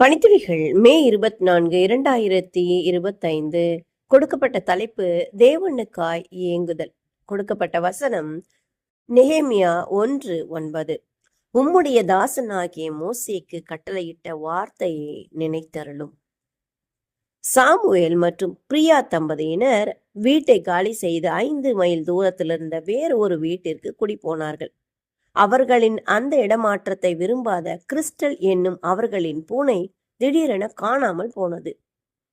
பணித்துளிகள் மே இருபத்தி நான்கு இரண்டாயிரத்தி இருபத்தைந்து கொடுக்கப்பட்ட தலைப்பு தேவனுக்காய் இயங்குதல் கொடுக்கப்பட்ட வசனம் நெஹேமியா ஒன்று ஒன்பது. உம்முடைய தாசனாகிய மோசேக்கு கட்டளையிட்ட வார்த்தையை நினைத்தருளும். சாமுவேல் மற்றும் பிரியா தம்பதியினர் வீட்டை காலி செய்து ஐந்து மைல் தூரத்தில் இருந்த வேறு ஒரு வீட்டிற்கு குடிபோனார்கள். அவர்களின் அந்த இடமாற்றத்தை விரும்பாத கிறிஸ்டல் என்னும் அவர்களின் பூனை திடீரென காணாமல் போனது.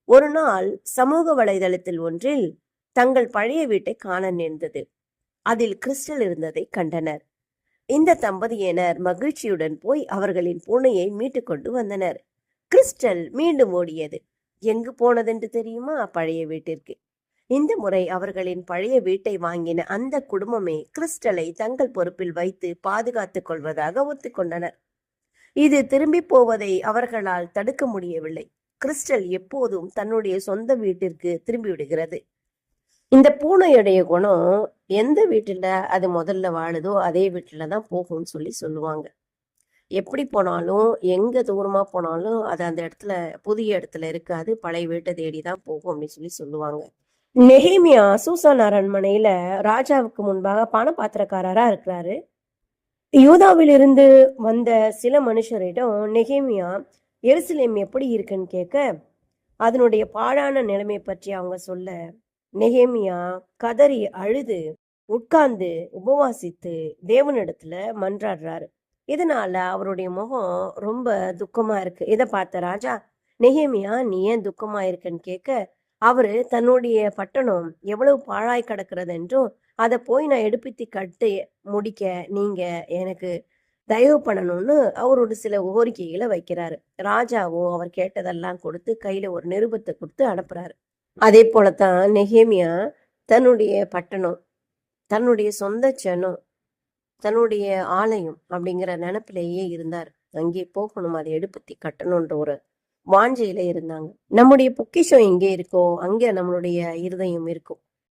ஒரு நாள் சமூக வலைதளத்தில் ஒன்றில் தங்கள் பழைய வீட்டை காண நேர்ந்தது. அதில் கிறிஸ்டல் இருந்ததை கண்டனர். இந்த தம்பதியினர் மகிழ்ச்சியுடன் போய் அவர்களின் பூனையை மீட்டு கொண்டு வந்தனர். கிறிஸ்டல் மீண்டும் ஓடியது. எங்கு போனதென்று தெரியுமா பழைய வீட்டிற்கு? இந்த முறை அவர்களின் பழைய வீட்டை வாங்கின அந்த குடும்பமே கிறிஸ்டலை தங்கள் பொறுப்பில் வைத்து பாதுகாத்துக் கொள்வதாக ஒத்துக்கொண்டனர். இது திரும்பி போவதை அவர்களால் தடுக்க முடியவில்லை. கிறிஸ்டல் எப்போதும் தன்னுடைய சொந்த வீட்டிற்கு திரும்பி விடுகிறது. இந்த பூனையுடைய குணம் எந்த வீட்டுல அது முதல்ல வாழுதோ அதே வீட்டுலதான் போகும்னு சொல்லி சொல்லுவாங்க. எப்படி போனாலும் எங்க தூரமா போனாலும் அது அந்த இடத்துல புதிய இடத்துல இருக்காது. பழைய வீட்டை தேடி தான் போகும் அப்படின்னு சொல்லி சொல்லுவாங்க. நெஹேமியா சூசான் அரண்மனையில ராஜாவுக்கு முன்பாக பணப்பாத்திரக்காரராக இருக்கிறாரு. யூதாவிலிருந்து வந்த சில மனுஷரிடம் நெஹேமியா எருசலேம் எப்படி இருக்குன்னு கேட்க அதனுடைய பாழான நிலைமை பற்றி அவங்க சொல்ல நெஹேமியா கதறி அழுது உட்கார்ந்து உபவாசித்து தேவனிடத்துல மன்றாடுறாரு. இதனால அவருடைய முகம் ரொம்ப துக்கமா இருக்கு. இதை பார்த்த ராஜா நெஹேமியா நீ ஏன் துக்கமா இருக்குன்னு கேட்க அவரு தன்னுடைய பட்டணம் எவ்வளவு பாழாய் கிடக்கிறது என்றும் அதை போய் நான் எடுப்பித்தி கட்டு முடிக்க நீங்க எனக்கு தயவு பண்ணணும்னு அவரோட சில கோரிக்கைகளை வைக்கிறாரு. ராஜாவும் அவர் கேட்டதெல்லாம் கொடுத்து கையில ஒரு நிருபத்தை கொடுத்து அனுப்புறாரு. அதே போலத்தான் நெஹேமியா தன்னுடைய பட்டணம் தன்னுடைய சொந்த சனம் தன்னுடைய ஆலயம் அப்படிங்கிற நினப்பிலேயே இருந்தார். அங்கே போகணும் அதை எடுப்பத்தி கட்டணுன்ற ஒரு வாஞ்சையில இருந்தாங்க. நம்முடைய பொக்கிஷம் எங்கே இருக்கோ அங்கே நம்மளுடைய இருதயம் இருக்கும்.